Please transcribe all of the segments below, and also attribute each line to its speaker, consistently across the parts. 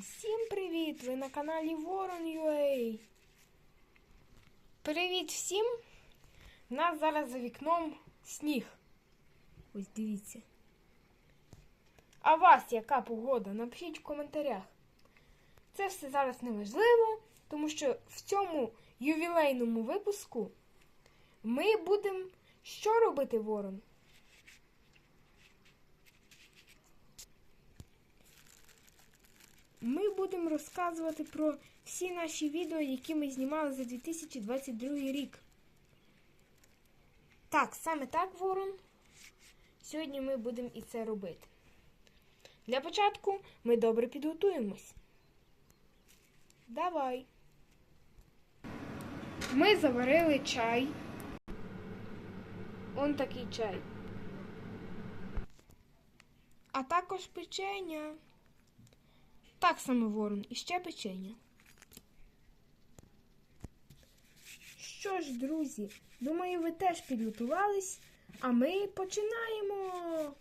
Speaker 1: Всім привіт! Ви на каналі Ворон.ua Привіт всім! У нас зараз за вікном сніг. Ось дивіться. А вас яка погода? Напишіть в коментарях. Це все зараз не важливо, тому що в цьому ювілейному випуску ми будемо що робити, Ворон? Ми будемо розказувати про всі наші відео, які ми знімали за 2022 рік. Так, саме так, Ворон. Сьогодні ми будемо і це робити. Для початку ми добре підготуємось. Давай. Ми заварили чай. Он такий чай. А також печення. Так само ворон і ще печення. Що ж, друзі, думаю, ви теж підготувались, а ми починаємо.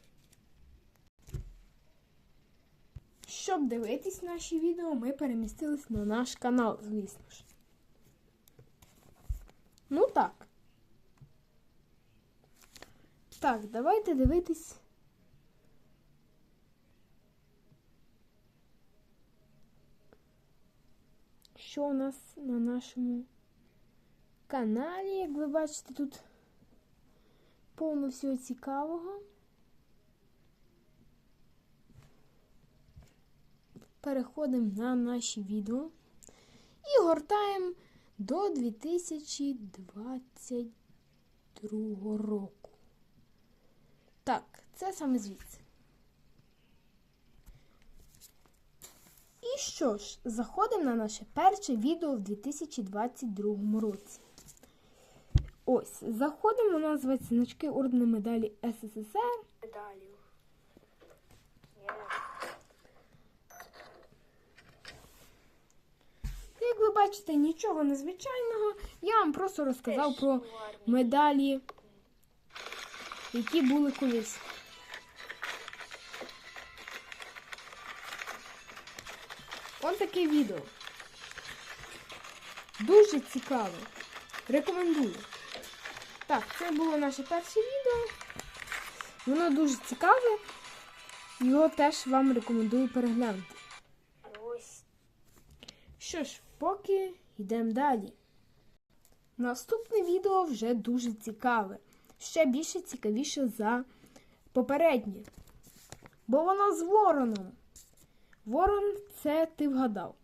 Speaker 1: Щоб дивитись наші відео, ми перемістились на наш канал, звісно ж. Ну так. Так, давайте дивитись. Що у нас на нашому каналі. Як ви бачите, тут повно всього цікавого. Переходимо на наші відео і гортаємо до 2022 року. Так, це саме звідси. І що ж, заходимо на наше перше відео в 2022 році. Ось, заходимо, називається значки ордени медалі СССР.
Speaker 2: медалью.
Speaker 1: Як ви бачите, нічого незвичайного. Я вам просто розказав про медалі, які були колись. Ось таке відео. Дуже цікаве. Рекомендую. Так, це було наше перше відео. Воно дуже цікаве. Його теж вам рекомендую переглянути.
Speaker 2: Ось
Speaker 1: Що ж, поки йдемо далі. Наступне відео вже дуже цікаве. Ще більше цікавіше за попереднє. Бо воно з вороном. Ворон це ти вгадав.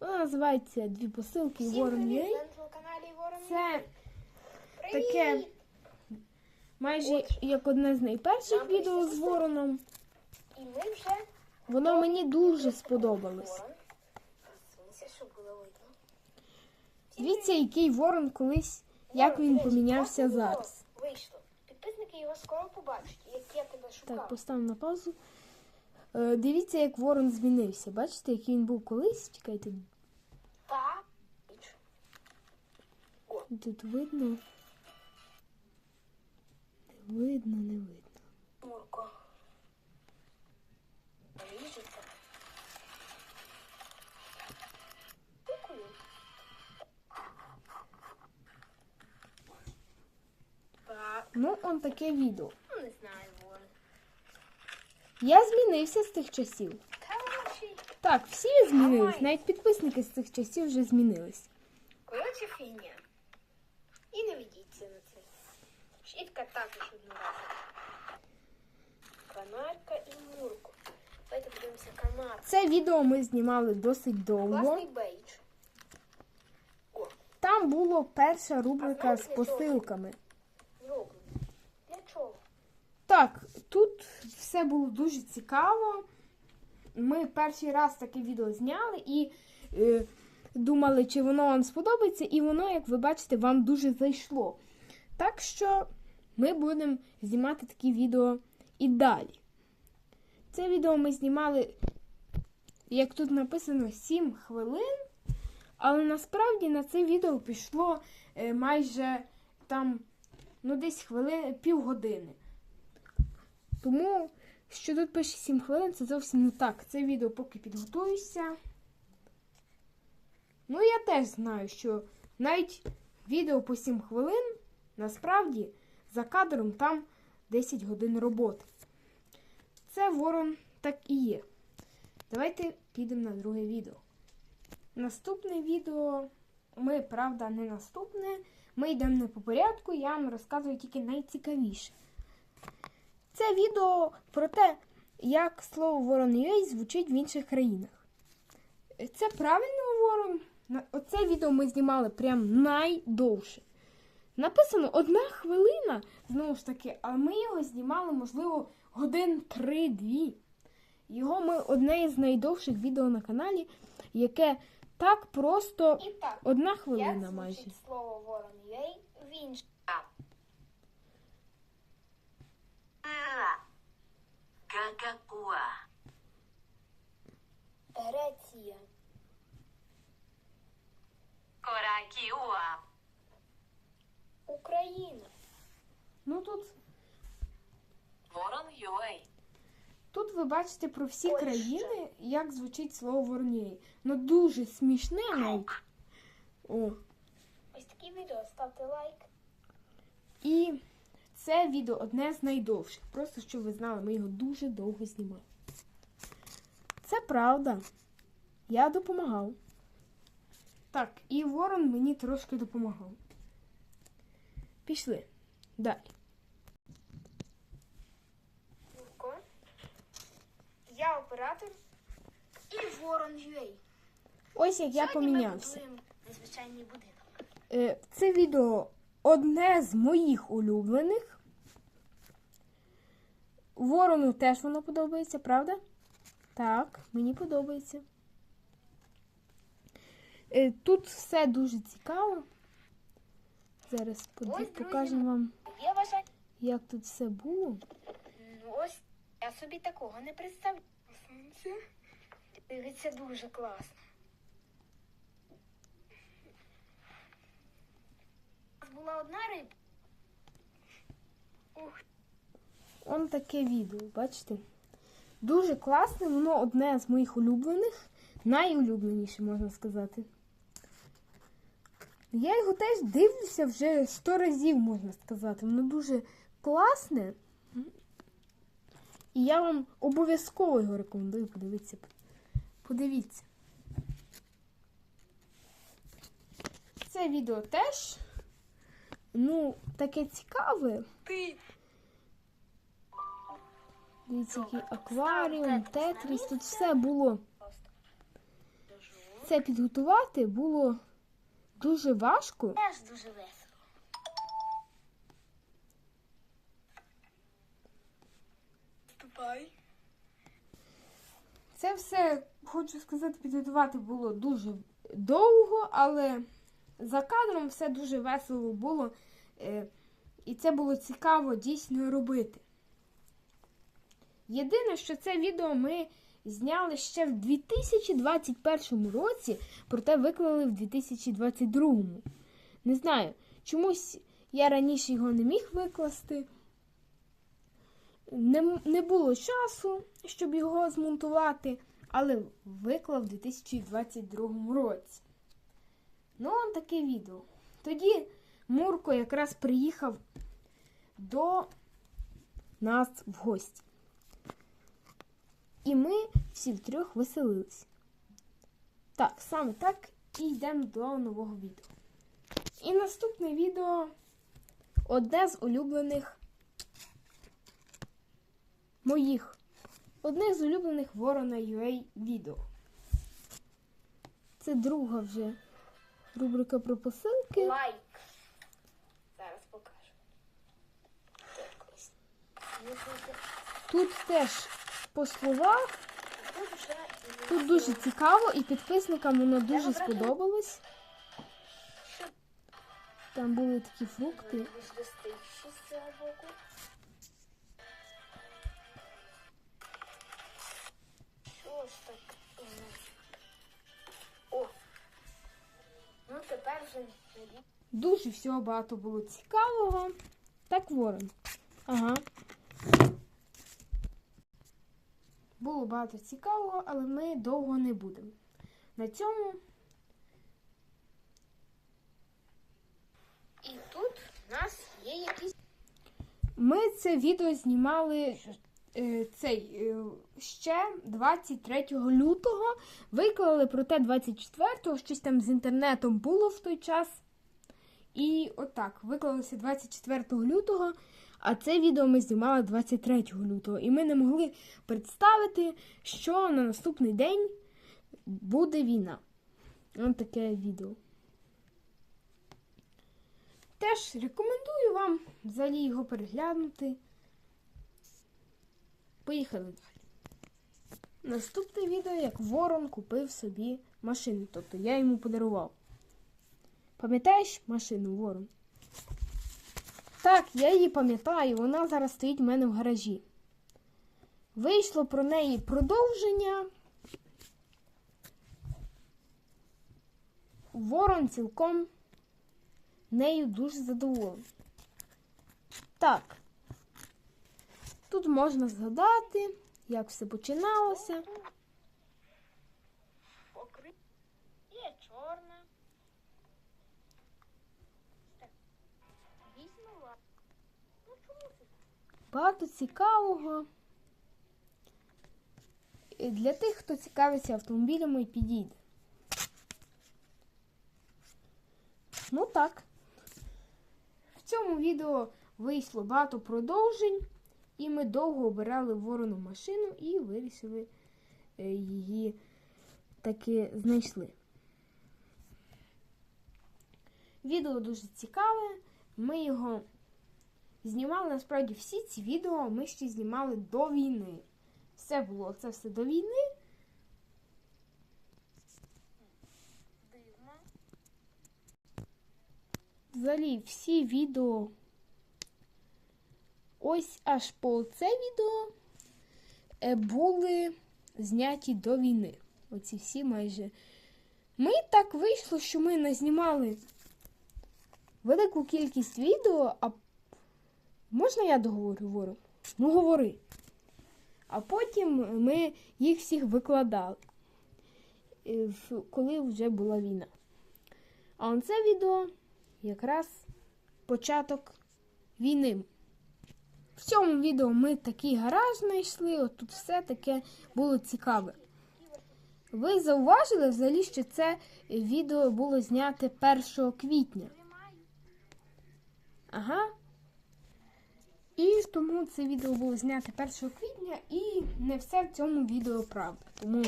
Speaker 1: Воно називається Дві посилки
Speaker 2: всім
Speaker 1: Ворон Єй. Це таке майже як одне з найперших
Speaker 2: Нам
Speaker 1: відео з вороном.
Speaker 2: І ми вже
Speaker 1: Воно мені дуже сподобалось. Дивіться, який ворон колись, як він помінявся зараз.
Speaker 2: Підписники його скоро побачиш, як я тебе шукав.
Speaker 1: Так, поставимо на паузу. Е, дивіться, як ворон змінився. Бачите, який він був колись? Чекайте,
Speaker 2: Та.
Speaker 1: Тут видно. Не видно, не видно.
Speaker 2: Мурко. Так,
Speaker 1: Ну, он таке відео.
Speaker 2: ну не знаю, Ворон.
Speaker 1: Я змінився з тих часів.
Speaker 2: Короче,
Speaker 1: Так, всі змінились, навіть підписники з цих часів вже змінились.
Speaker 2: короче, фігня. І не ведіться на це. Щітка також одноразова. Канарка і мурку. Давайте подивимося канар.
Speaker 1: Це відео ми знімали досить довго.
Speaker 2: Класний бейдж.
Speaker 1: Там була перша рубрика з посилками. Так, тут все було дуже цікаво. Ми перший раз таке відео зняли і е, думали, чи воно вам сподобається, і воно, як ви бачите, вам дуже зайшло. Так що ми будемо знімати такі відео і далі. Це відео ми знімали, як тут написано, 7 хвилин. Але насправді на це відео пішло е, майже там, ну, десь хвилин, півгодини. Тому що тут пише 7 хвилин, це зовсім не так. Це відео поки підготуюся. Ну, я теж знаю, що навіть відео по 7 хвилин, насправді, за кадром там 10 годин роботи. Це ворон так і є. Давайте підемо на друге відео. Наступне відео ми, правда, не наступне. Ми йдемо не по порядку, я вам розказую тільки найцікавіше. Це відео про те, як слово ворон звучить в інших країнах. Це правильно ворон. Оце відео ми знімали прям найдовше. Написано одна хвилина, знову ж таки, а ми його знімали, можливо, годин 3-2. Його ми одне з найдовших відео на каналі, яке так просто
Speaker 2: І так,
Speaker 1: одна
Speaker 2: як
Speaker 1: хвилина майже.
Speaker 2: звучить слово ворон в інших?
Speaker 3: Какакуа.
Speaker 2: Греція,
Speaker 3: Коракиуа.
Speaker 2: Україна,
Speaker 1: Ну тут,
Speaker 3: Ворон Юей.
Speaker 1: тут ви бачите про всі
Speaker 2: Польща.
Speaker 1: країни, як звучить слово ворнєй. Ну дуже смішне навіть. О.
Speaker 2: ось такі відео, ставте лайк.
Speaker 1: І це відео одне з найдовших. Просто щоб ви знали, ми його дуже довго знімали. Це правда. Я допомагав. Так, і Ворон мені трошки допомагав. Пішли. Далі.
Speaker 2: Я оператор і ворон UA.
Speaker 1: Ось як я
Speaker 2: Сьогодні ми
Speaker 1: помінявся.
Speaker 2: будуємо.
Speaker 1: Е, Це відео одне з моїх улюблених. Ворону теж воно подобається, правда? Так, мені подобається. Е, Тут все дуже цікаво. Зараз покажемо вам,
Speaker 2: Я вважаю,
Speaker 1: як тут все було.
Speaker 2: ну ось я собі такого не представляю. Дивиться дуже класно. У нас була одна риба. Ух,
Speaker 1: Он таке відео, бачите? Дуже класне, воно одне з моїх улюблених, найулюбленіше, можна сказати. Я його теж дивлюся вже сто разів, можна сказати. Воно дуже класне. І я вам обов'язково його рекомендую подивитися. Подивіться. Це відео теж, ну, таке цікаве.
Speaker 2: ти.
Speaker 1: Дивіться, який акваріум, тетріс, тут все було. Це підготувати було дуже важко.
Speaker 2: Теж дуже весело.
Speaker 1: Це все, хочу сказати, підготувати було дуже довго, але за кадром все дуже весело було. е, І це було цікаво дійсно робити. Єдине, що це відео ми зняли ще в 2021 році, проте виклали в 2022. Не знаю, чомусь я раніше його не міг викласти. Не, не було часу, щоб його змонтувати, але виклав в 2022 році. Ну, он таке відео. Тоді Мурко якраз приїхав до нас в гості. І ми всі втрьох веселились. Так, саме так і йдемо до нового відео. І наступне відео одне з улюблених моїх. Одне з улюблених Ворона UA відео. Це друга вже рубрика про посилки.
Speaker 2: Лайк. Зараз покажу. Тут
Speaker 1: теж по словах.
Speaker 2: Тут
Speaker 1: дуже цікаво і підписникам воно дуже сподобалось. Там були такі фрукти.
Speaker 2: Ну
Speaker 1: Дуже всього багато було цікавого. Так, ворон. Ага. Було багато цікавого, але ми довго не будемо. На цьому
Speaker 2: І тут у нас є якісь.
Speaker 1: ми це відео знімали е, цей е, ще 23 лютого. Виклали проте 24-го, щось там з інтернетом було в той час. І отак, виклалося 24 лютого, а це відео ми знімали 23 лютого. І ми не могли представити, що на наступний день буде війна. Ось таке відео. Теж рекомендую вам взагалі його переглянути. Поїхали далі. Наступне відео, як Ворон купив собі машину. Тобто я йому подарував. Пам'ятаєш машину Ворон? Так, я її пам'ятаю, вона зараз стоїть у мене в гаражі. Вийшло про неї продовження. Ворон цілком нею дуже задоволений. Так. Тут можна згадати, як все починалося. Багато цікавого. Для тих, хто цікавиться автомобілями, підійде. Ну так. В цьому відео вийшло багато продовжень, і ми довго обирали ворону машину і вирішили е, її таки знайшли. Відео дуже цікаве. Ми його знімали насправді всі ці відео ми ще знімали до війни. Все було це все до війни.
Speaker 2: Дивно.
Speaker 1: Взагалі всі відео. Ось аж по це відео е, були зняті до війни. Оці всі майже. Ми так вийшло, що ми назнімали велику кількість відео, а можна я договорю? Ну, говори. А потім ми їх всіх викладали, е, коли вже була війна. А це відео якраз початок війни. В цьому відео ми такий гараж знайшли, от тут все таке було цікаве. Ви зауважили взагалі, що це відео було знято 1 квітня. Ага. І тому це відео було знято 1 квітня, і не все в цьому відео правда. Тому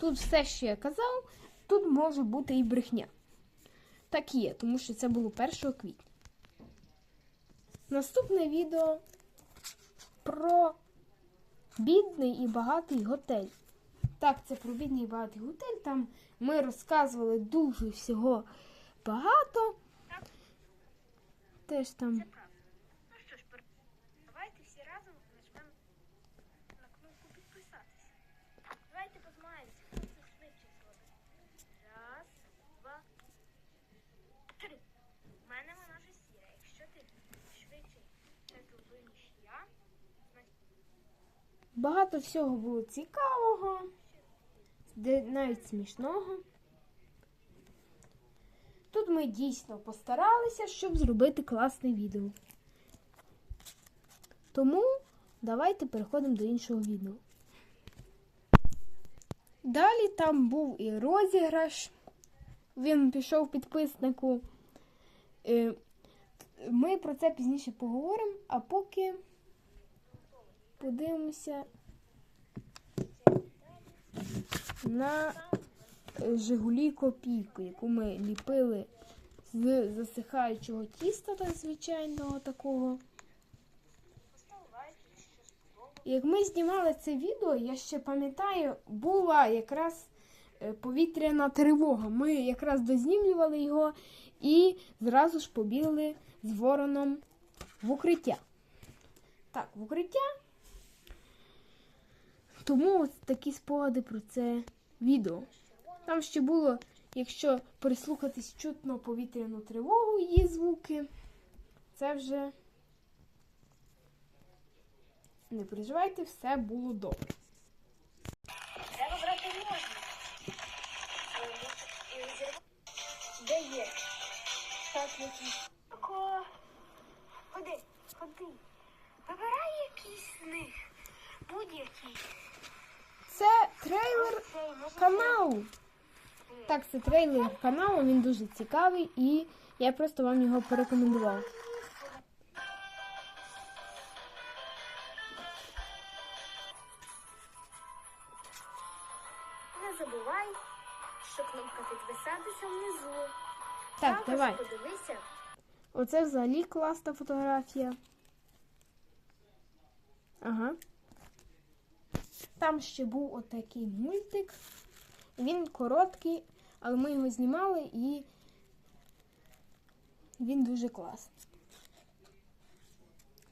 Speaker 1: тут все, що я казав, тут може бути і брехня. Так є, тому що це було 1 квітня. Наступне відео про бідний і багатий готель. Так, це про бідний і багатий готель. Там ми розказували дуже всього багато. Теж там.
Speaker 2: Це правда. Ну що ж, пер- давайте всі разом на кнопку підписатися. Давайте позмагаємося, хто це швидше зробить. Раз, два, три. У мене вона вже. Якщо ти швидше це зробив, я,
Speaker 1: Багато всього було цікавого, навіть смішного. Тут ми дійсно постаралися, щоб зробити класне відео. Тому давайте переходимо до іншого відео. Далі там був і розіграш. Він пішов підписнику. Е, Ми про це пізніше поговоримо, а поки подивимося на Жигулі копійку, яку ми ліпили з засихаючого тіста, так звичайного такого.
Speaker 2: постав лайк, якщо сподобалось.
Speaker 1: Як ми знімали це відео, я ще пам'ятаю, була якраз е, повітряна тривога. Ми якраз дознімлювали його і зразу ж побігли з вороном в укриття. Так, в укриття. Тому ось такі спогади про це відео. Там ще було, якщо прислухатись чутно повітряну тривогу, її звуки. Це вже не переживайте, все було добре. Треба брати можна. Де є? Так, якісь.
Speaker 2: Ко. Ходи, ходи. Вибирай якийсь з них. Будь-який.
Speaker 1: Це трейлер каналу. Так, це трейлер каналу, він дуже цікавий і я просто вам його
Speaker 2: порекомендувала. Забувай, що кнопка підписатися внизу.
Speaker 1: Так,
Speaker 2: Також
Speaker 1: давай.
Speaker 2: подивися
Speaker 1: Оце взагалі класна фотографія. Ага. Там ще був отакий мультик. Він короткий, але ми його знімали і він дуже класний.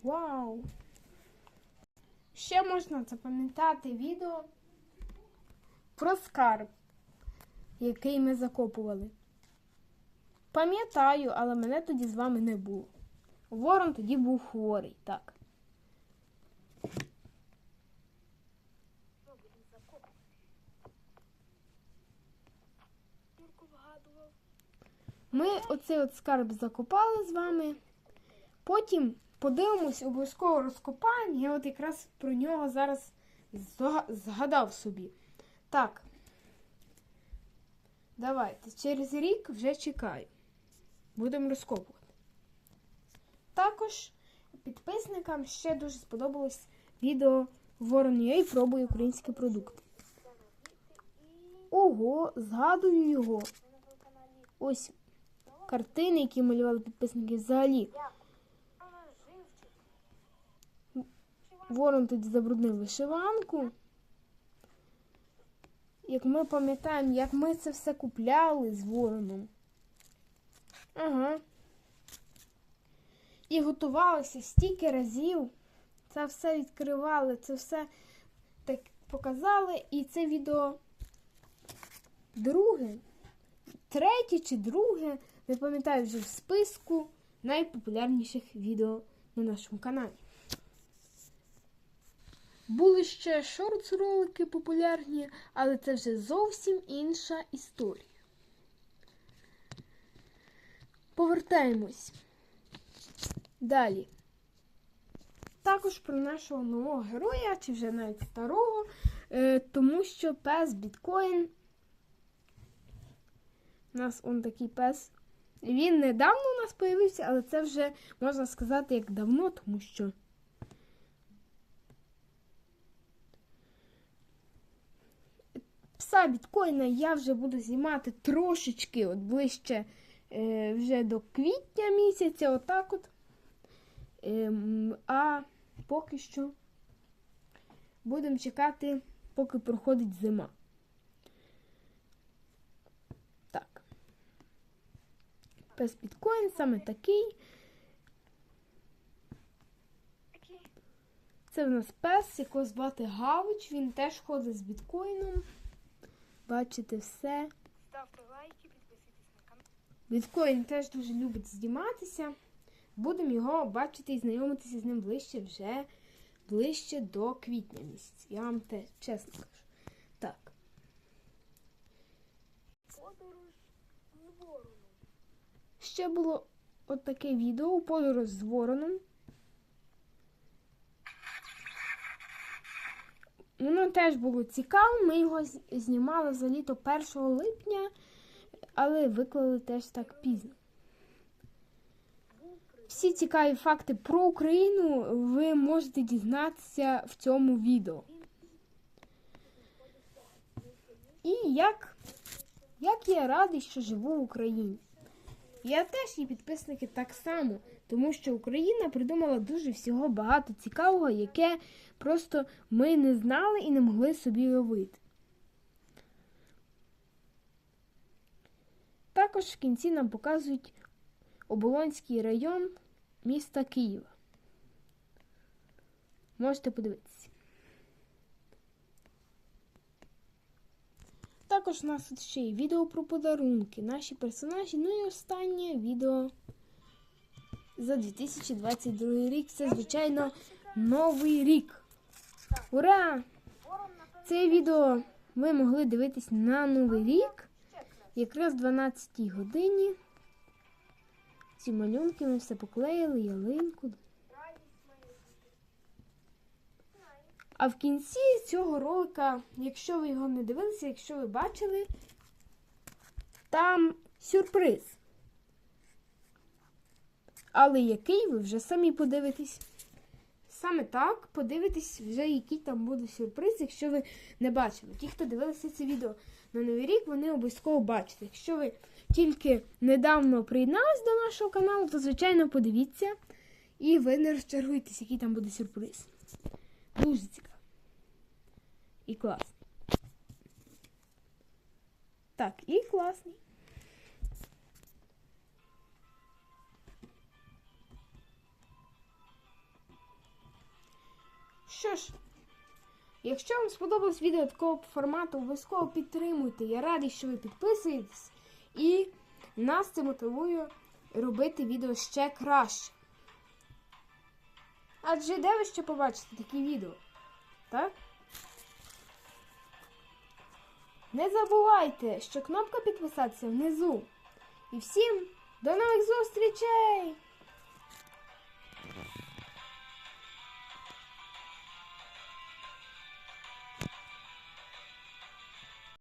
Speaker 1: Вау! Ще можна запам'ятати відео про скарб, який ми закопували. Пам'ятаю, але мене тоді з вами не було. Ворон тоді був хворий, так. Ми оцей от скарб закопали з вами. Потім подивимось, обов'язково розкопаємо. Я от якраз про нього зараз згадав собі. Так. Давайте. Через рік вже чекаю. Будемо розкопувати. Також підписникам ще дуже сподобалось відео Ворон і пробує українські продукти. Ого, згадую його. Ось картини, які малювали підписники взагалі. Ворон тоді забруднив вишиванку. Як ми пам'ятаємо, як ми це все купляли з вороном. Ага. І готувалися стільки разів. Це все відкривали, це все так показали. І це відео друге, третє чи друге, не пам'ятаю вже в списку найпопулярніших відео на нашому каналі. Були ще шортс-ролики популярні, але це вже зовсім інша історія. Повертаємось. Далі. Також про нашого нового героя, чи вже навіть старого, е, тому що пес біткоін. У нас он такий пес. Він недавно у нас появився, але це вже можна сказати як давно, тому що. Пса біткоїна я вже буду знімати трошечки от ближче е, вже до квітня місяця, отак от. Ем, а поки що будемо чекати, поки проходить зима. Так. Пес біткоін саме. Такий. Це в нас пес, якого звати Гавич. Він теж ходить з біткоїном. Бачите все.
Speaker 2: Ставте лайки, підписуйтесь на канал.
Speaker 1: Біткоін теж дуже любить зніматися. Будемо його бачити і знайомитися з ним ближче вже ближче до квітня місяця. Я вам те чесно кажу. Так.
Speaker 2: Подорож з вороном.
Speaker 1: Ще було от таке відео подорож з вороном. Воно теж було цікаво. Ми його знімали за літо 1 липня, але виклали теж так пізно. Всі цікаві факти про Україну ви можете дізнатися в цьому відео. І як, як я радий, що живу в Україні. Я теж і підписники так само, тому що Україна придумала дуже всього багато цікавого, яке просто ми не знали і не могли собі уявити. Також в кінці нам показують Оболонський район міста Києва. Можете подивитися. Також у нас тут ще є відео про подарунки, наші персонажі. Ну і останнє відео за 2022 рік. Це, звичайно, новий рік. Ура! Це відео ви могли дивитись на новий рік, якраз в 12 годині ці малюнки, ми все поклеїли, ялинку. А в кінці цього ролика, якщо ви його не дивилися, якщо ви бачили, там сюрприз. Але який ви вже самі подивитесь. Саме так подивитесь вже, який там буде сюрприз, якщо ви не бачили. Ті, хто дивилися це відео на Новий рік, вони обов'язково бачать. Якщо ви тільки недавно приєднались до нашого каналу, то звичайно подивіться. І ви не розчаруєтесь, який там буде сюрприз. Дуже цікаво. І класний. Так, і класний. Що ж, якщо вам сподобалось відео такого формату, обов'язково підтримуйте. Я радий, що ви підписуєтесь. І нас це мотивує робити відео ще краще. Адже де ви ще побачите такі відео? Так? Не забувайте, що кнопка підписатися внизу. І всім до нових зустрічей!